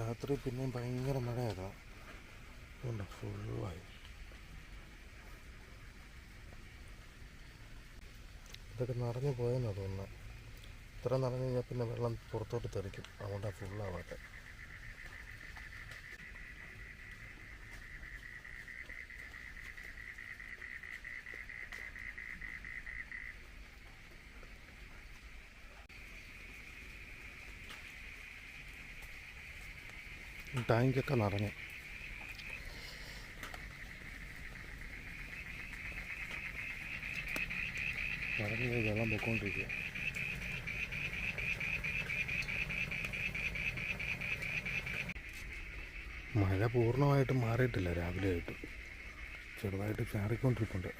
രാത്രി പിന്നെയും ഭയങ്കര മഴയായിരുന്നു. അതുകൊണ്ട് ഫുള്ളായി ഇതൊക്കെ നിറഞ്ഞു പോയെന്നാണ് തോന്നുന്നത് ഇത്ര നിറഞ്ഞു കഴിഞ്ഞാൽ പിന്നെ വെള്ളം പുറത്തോട്ട് തെറിക്കും. അതുകൊണ്ടാണ് ഫുള്ളാവാത്തെ ടാങ്കൊക്കെ നിറഞ്ഞു നിറഞ്ഞ് വെള്ളം പൊയ്ക്കൊണ്ടിരിക്കുക മഴ പൂർണമായിട്ട് മാറിയിട്ടില്ല രാവിലെ ആയിട്ട് ചെറുതായിട്ട് ചാറിക്കൊണ്ടിരിപ്പുണ്ട്.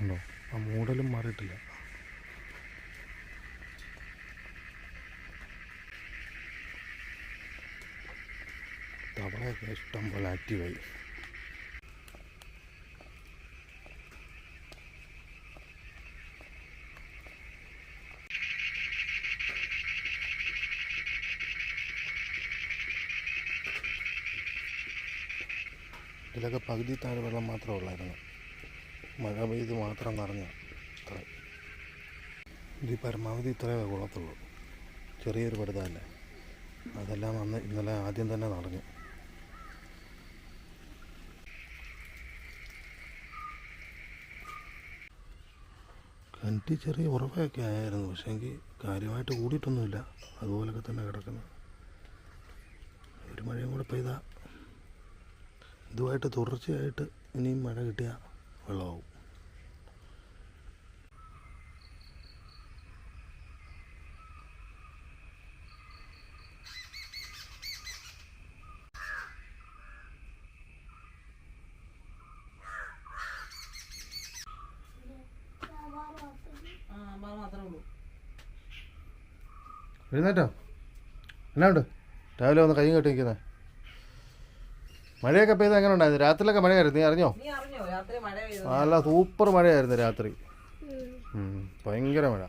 ഉണ്ടോ? ആ മൂടലും മാറിയിട്ടില്ല. ഇഷ്ടം പോലെ ആക്റ്റീവായി ഇതിലൊക്കെ പകുതി താഴെ വെള്ളം മാത്രമേ ഉള്ളായിരുന്നു. മഴ പെയ്ത് മാത്രം നിറഞ്ഞ. ഇത്ര. ഇത് പരമാവധി ഇത്രയേ കൊള്ളത്തുള്ളൂ. ചെറിയൊരു പടുതല്ലേ അതെല്ലാം അന്ന് ഇന്നലെ ആദ്യം തന്നെ നിറഞ്ഞു. കിണറ്റി ചെറിയ ഉറവയൊക്കെ ആയിരുന്നു. പക്ഷേങ്കിൽ കാര്യമായിട്ട് കൂടിയിട്ടൊന്നുമില്ല. അതുപോലൊക്കെ തന്നെ കിടക്കുന്നു. ഒരു മഴയും കൂടെ പെയ്താൽ ഇതുമായിട്ട് തുടർച്ചയായിട്ട് ഇനിയും മഴ കിട്ടിയാൽ വെള്ളമാവും ആ അമ്മ മാത്രമേ ഉള്ളൂ എഴുന്നേറ്റോ എന്നാ ഉണ്ട്? രാവിലെ വന്ന് കൈ കെട്ടി നിൽക്കുന്നത് മഴയൊക്കെ പെയ്ത് എങ്ങനെ ഉണ്ടായിരുന്നു? രാത്രിയിലൊക്കെ മഴയായിരുന്നു നീ അറിഞ്ഞോ? നല്ല സൂപ്പർ മഴയായിരുന്നു രാത്രി. ഭയങ്കര മഴ.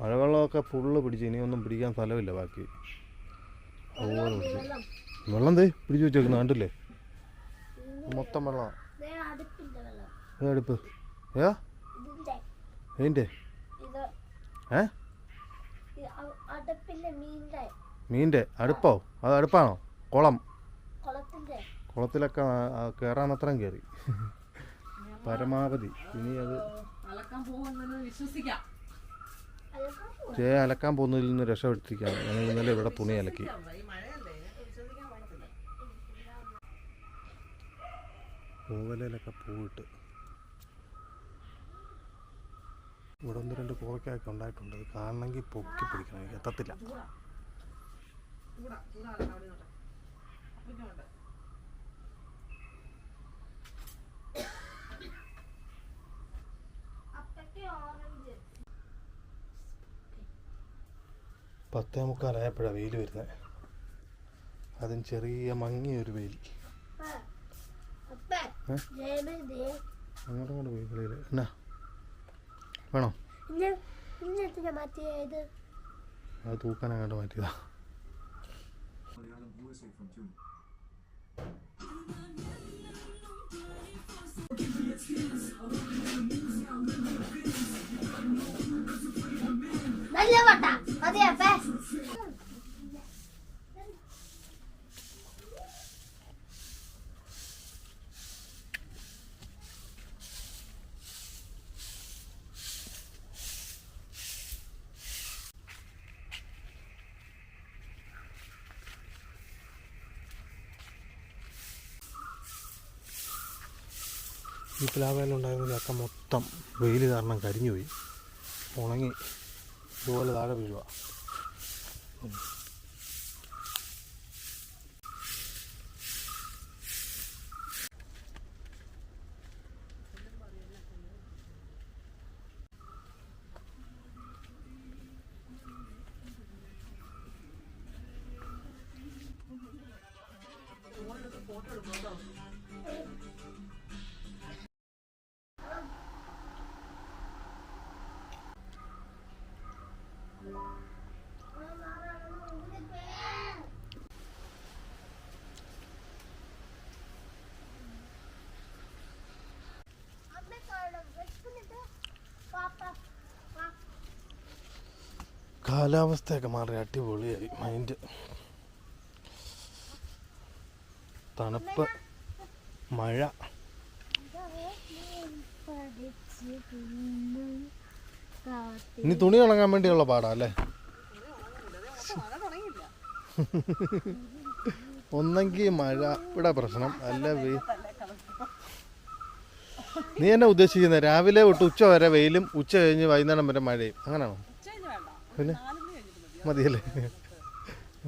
മഴവെള്ളമൊക്കെ ഫുള്ള് പിടിച്ച്. ഇനിയൊന്നും പിടിക്കാൻ സ്ഥലമില്ല ബാക്കി. അതുപോലെ പിടിച്ച് വെള്ളം തേ പിടിച്ചു വെച്ചേക്കുന്നു. കണ്ടില്ലേ? മൊത്തം വെള്ളമാണ് വെള്ളം ഏ? അതിന്റെ ഇത്. ഏ? മീന്റെ അടുപ്പോ? അത് അടുപ്പാണോ? കുളം. കുളത്തിലൊക്കെ കയറാൻ അത്രയും കയറി പരമാവധി. ഇനി അത് അലക്കാൻ പോകുമെന്ന് വിശ്വസിക്കാം. അതൊക്കെ പോ- ചേ അലക്കാൻ പോകുന്നതിൽ നിന്ന് രക്ഷപ്പെടുത്തിക്കാൻ ഞങ്ങൾ ഇന്നലെ ഇവിടെ തുണി അലക്കി. പൂവലയിലൊക്കെ പൂവിട്ട്. ഇവിടെ ഒന്ന് രണ്ട് കോവയ്ക്കൊക്കെ ഉണ്ടായിട്ടുണ്ട്. അത് കാണണമെങ്കിൽ പൊക്കി പിടിക്കണം. എനിക്ക് എത്തത്തില്ല. പത്തേ മുക്കാലായപ്പോഴാണ് വെയിൽ വരുന്നത് അതും ചെറിയ മങ്ങിയൊരു വെയിൽ. അങ്ങോട്ടും അങ്ങോട്ട് പോയി വെളിയിൽ. എന്നാ? വേണോ? അത് തൂക്കാൻ അങ്ങോട്ട് മാറ്റിയതാ. നല്ല വട്ട. അതെ ഈ പ്ലാവേലുണ്ടായിരുന്ന ചക്ക മൊത്തം വെയിൽ കാരണം കരിഞ്ഞുപോയി. ഉണങ്ങി. ഇതുപോലെ താഴെ വീഴുക കാലാവസ്ഥയൊക്കെ മാറി അടിപൊളിയായി. മൈൻഡ് തണുപ്പ് മഴ. ഇനി തുണി ഉണങ്ങാൻ വേണ്ടിയുള്ള പാടാ അല്ലേ? ഒന്നെങ്കിൽ മഴ. ഇവിടെ പ്രശ്നം. അല്ല വെയിൽ നീ എന്നെ ഉദ്ദേശിക്കുന്നത് രാവിലെ തൊട്ട് ഉച്ച വരെ വെയിലും ഉച്ച കഴിഞ്ഞ് വൈകുന്നേരം വരെ മഴയും. അങ്ങനെയാണോ പിന്നെ മതിയല്ലേ?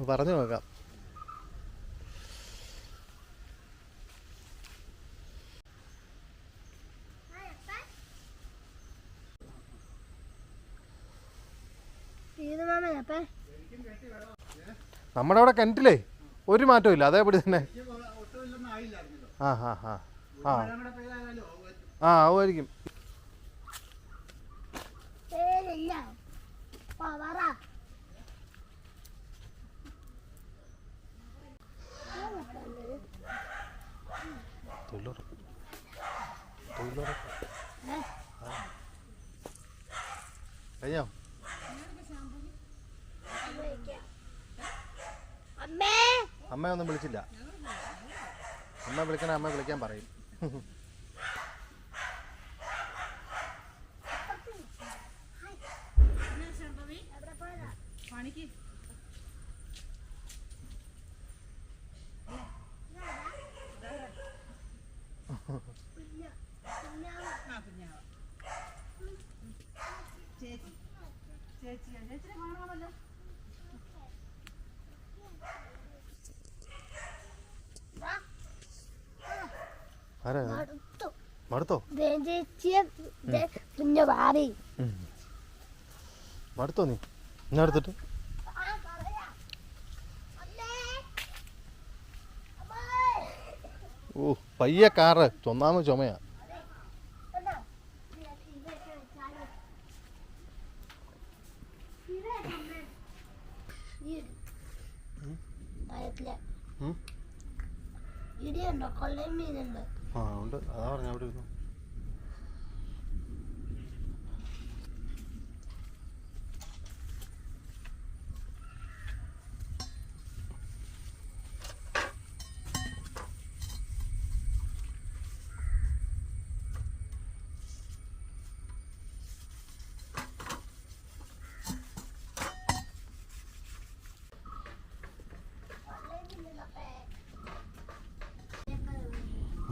പറഞ്ഞു നോക്കാം. നമ്മുടെ അവിടെ കിണറ്റിലേ ഒരു മാറ്റവും ഇല്ല. അതേപടി തന്നെ. ആ ആ ആ. ആ. ആ ആവുമായിരിക്കും തൊഴിലുറപ്പ് തൊഴിലുറപ്പ്. കഴിഞ്ഞോ? അമ്മേ. അമ്മയൊന്നും വിളിച്ചില്ല. അമ്മ വിളിക്കണേ അമ്മ വിളിക്കാൻ പറയും. ചേച്ചിനെ കാണാമല്ലോ. മടുത്തോ. ചേച്ചിയെ പിന്നെ മാറി മടുത്തോ നീ? എടുത്തിട്ട്? ഓ പയ്യ കാറ്. ചൊന്നാമ ചുമയാ ഉം? ഇടിയുണ്ടോ കൊള്ളയും മീനുണ്ട് ആ ഉണ്ട് അതാ പറഞ്ഞ അവിടെ ഇരുന്നു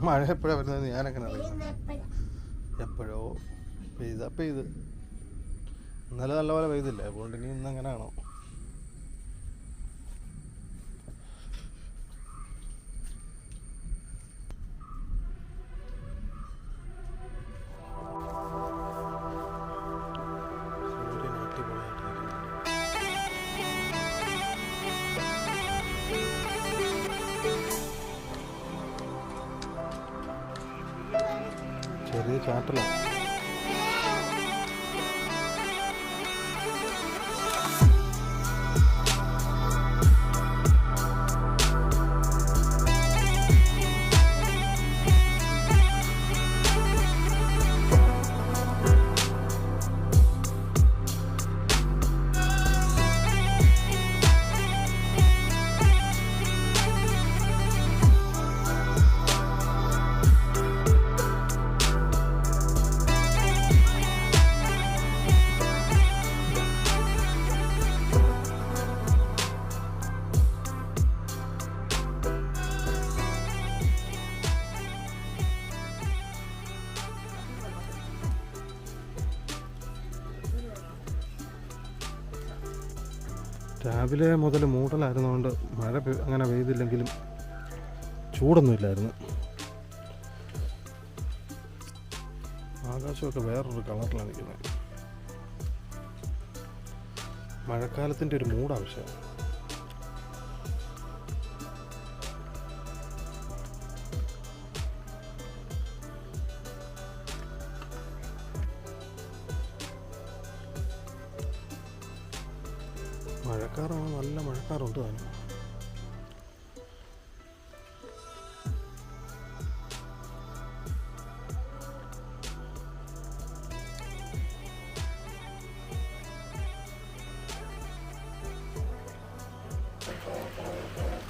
മഴ എപ്പോഴാണ് വരുന്നത്? ഞാനങ്ങനെ എപ്പോഴോ പെയ്ത പെയ്ത്. ഇന്നലെ നല്ലപോലെ പെയ്തില്ല? അതുകൊണ്ട് ഇനി ഇന്ന് ചെറിയ ചാറ്റലാണ് രാവിലെ മുതൽ മൂടലായിരുന്നതുകൊണ്ട് മഴ അങ്ങനെ പെയ്തില്ലെങ്കിലും ചൂടൊന്നുമില്ലായിരുന്നു. ആകാശമൊക്കെ വേറൊരു കളറിലാണ് നിൽക്കുന്നത്. മഴക്കാലത്തിന്റെ ഒരു മൂഡ് മഴക്കാറാണ് നല്ല മഴക്കാറുണ്ട് താനും.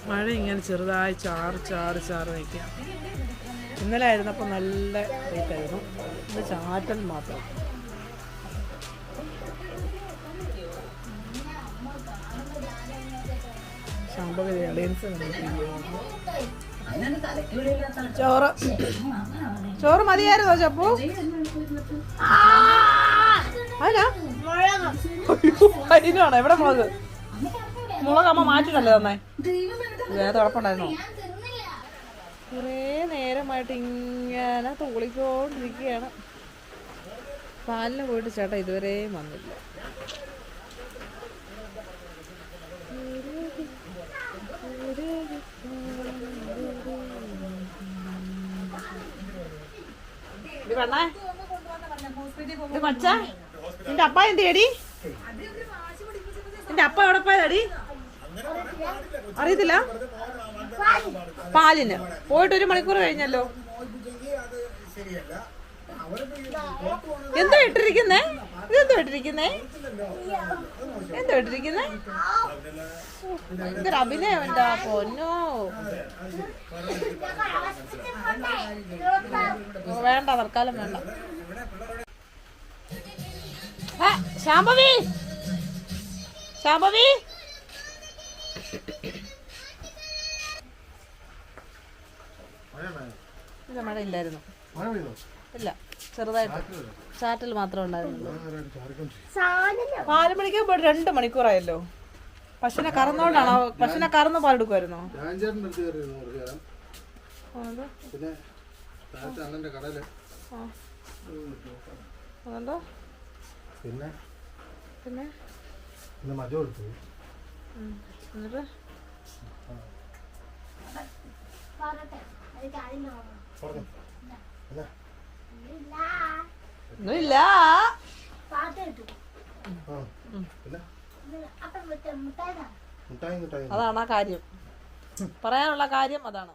മഴ ഇങ്ങനെ ചെറുതായി ചാറ് ചാറ് ചാറ് നിൽക്കുക. ഇന്നലെ ആയിരുന്നപ്പോൾ നല്ല റേറ്റായിരുന്നു ഇന്ന് ചാറ്റൽ മാത്രം. ചോറ്. ചോറ് മതിയായിരുന്നോ ചപ്പു? അതിനാ അതിനാണോ എവിടെ മുളക്? മുളക് അമ്മ മാറ്റിട്ടല്ലേ തന്നെ? വേറെ ഉറപ്പുണ്ടായിരുന്നോ? കുറേ നേരമായിട്ട് ഇങ്ങനെ തുളിക്കോണ്ടിരിക്കുകയാണ്. പാലിന് പോയിട്ട് ചേട്ടാ ഇതുവരെയും വന്നില്ല. പെണ്ണേ കൊച്ചാ. നിന്റെ അപ്പ എന്ത് ചെയ്യടി നിന്റെ അപ്പ എവിടെ പോയതടി? അറിയത്തില്ല. പാലിന്. പോയിട്ട് ഒരു മണിക്കൂർ കഴിഞ്ഞല്ലോ. എന്താ ഇട്ടിരിക്കുന്നേ? ഇതെന്തോ ഇട്ടിരിക്കുന്നേ എന്തോ ഇട്ടിരിക്കുന്നേ ഇതൊരു പൊന്നോ? വേണ്ട തൽക്കാലം വേണ്ട. ശാംഭവി! ശാംഭവി! ഇല്ല മഴ ഇല്ലായിരുന്നു. മഴ പെയ്തോ? ഇല്ല ചെറുതായിട്ട്. ചാറ്റൽ മാത്രമേ ഉണ്ടായിരുന്നുള്ളൂ. നാല് മണിക്ക് ഇപ്പോൾ രണ്ട് മണിക്കൂറായല്ലോ. പശുവിനെ കറന്നുകൊണ്ടാണോ പശുവിനെ കറന്ന് പാലെടുക്കുമായിരുന്നോ പിന്നെ അതുകൊണ്ടോ പിന്നെ? പിന്നെ? പിന്നെ മജ കൊടുത്തു. ഉം. എന്നിട്ട്? പറഞ്ഞു. ഒന്നുമില്ല അതാണ് ആ കാര്യം. പറയാനുള്ള കാര്യം അതാണ്.